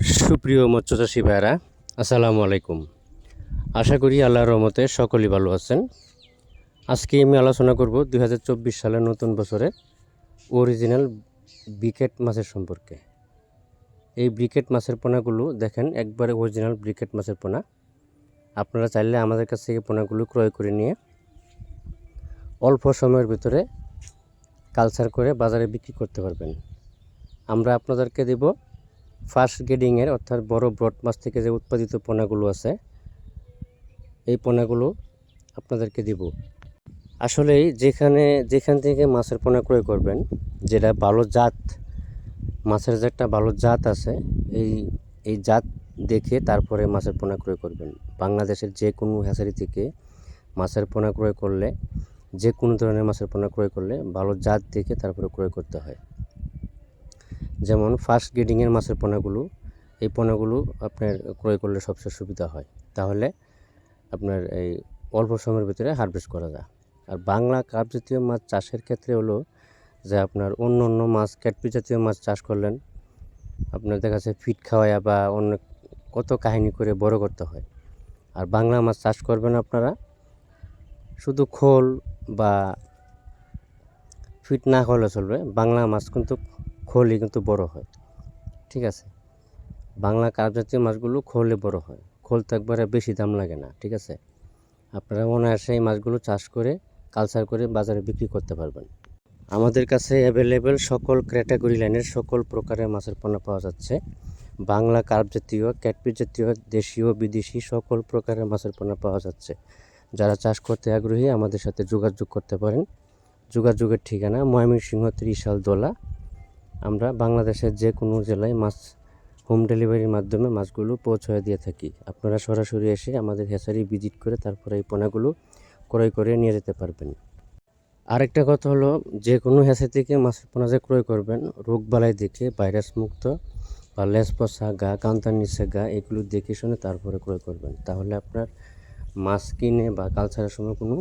সুপ্রিয় মৎস্যচাষী ভাইরা আসসালামু আলাইকুম। আশা করি আল্লাহর রহমতে সকলেই ভালো আছেন। আজকে আমি আলোচনা করব দুই সালের নতুন বছরে অরিজিনাল ব্রিকেট মাছের সম্পর্কে। এই ব্রিকেট মাছের পোনাগুলো দেখেন, একবারে অরিজিনাল ব্রিকেট মাছের পোনা। আপনারা চাইলে আমাদের কাছ থেকে পোনাগুলো ক্রয় করে নিয়ে অল্প সময়ের ভিতরে কালচার করে বাজারে বিক্রি করতে পারবেন। আমরা আপনাদেরকে দেব ফার্স্ট গ্রেডিংয়ের অর্থাৎ বড় ব্রড মাছ থেকে যে উৎপাদিত পোনাগুলো আছে, এই পোনাগুলো আপনাদেরকে দিব। আসলে যেখানে, যেখান থেকে মাছের পোনা ক্রয় করবেন, যেটা ভালো জাত, মাছের যে একটা ভালো জাত আছে, এই এই জাত দেখে তারপরে মাছের পোনা ক্রয় করবেন। বাংলাদেশের যে কোনো হ্যাচারি থেকে মাছের পোনা ক্রয় করলে, যে কোনো ধরনের মাছের পোনা ক্রয় করলে ভালো জাত দেখে তারপরে ক্রয় করতে হয়। যেমন ফার্স্ট গ্রেডিংয়ের মাছের পোনাগুলো, এই পোনাগুলো আপনার ক্রয় করলে সবচেয়ে সুবিধা হয়। তাহলে আপনার এই অল্প সময়ের ভিতরে হারভেস্ট করা যায়। আর বাংলা কাপ জাতীয় মাছ চাষের ক্ষেত্রে হলো যে আপনার অন্য অন্য মাছ, ক্যাটপি জাতীয় মাছ চাষ করলেন, আপনার দেখা যাচ্ছে ফিট খাওয়ায় বা অন্য কত কাহিনী করে বড় করতে হয়। আর বাংলা মাছ চাষ করবেন আপনারা, শুধু খোল বা ফিট না হলে চলবে, বাংলা মাছ কিন্তু খোলই কিন্তু বড় হয়। ঠিক আছে? বাংলা কাপ জাতীয় মাছগুলো খোলে বড় হয়। খোল তো একবারে বেশি দাম লাগে না, ঠিক আছে? আপনারা অনায়াসে এই মাছগুলো চাষ করে কালচার করে বাজারে বিক্রি করতে পারবেন। আমাদের কাছে অ্যাভেলেবেল সকল ক্যাটাগরি লাইনের সকল প্রকারের মাছের পণ্য পাওয়া যাচ্ছে। বাংলা কার্প জাতীয় ক্যাটপি জাতীয়, দেশীয়, বিদেশি সকল প্রকারের মাছের পণ্য পাওয়া যাচ্ছে। যারা চাষ করতে আগ্রহী, আমাদের সাথে যোগাযোগ করতে পারেন। যোগাযোগের ঠিকানা ময়মনসিংহ ত্রিশাল দোলা আমরা বাংলাদেশের যে কোনো জেলায় মাছ হোম ডেলিভারির মাধ্যমে মাছগুলো পৌঁছায় দিয়ে থাকি। আপনারা সরাসরি এসে আমাদের হ্যাচারি ভিজিট করে তারপরে এই পোনাগুলো ক্রয় করে নিয়ে যেতে পারবেন। আরেকটা কথা হলো যে কোনো হ্যাচারি থেকে মাছের পোনা যে ক্রয় করবেন, রোগ বালাই দেখে ভাইরাস মুক্ত বা লেস পচা, গা কান্তার নিচে গা, এগুলো দেখে শুনে তারপরে ক্রয় করবেন। তাহলে আপনার মাছ কিনে বা কালচারের সময় কোনো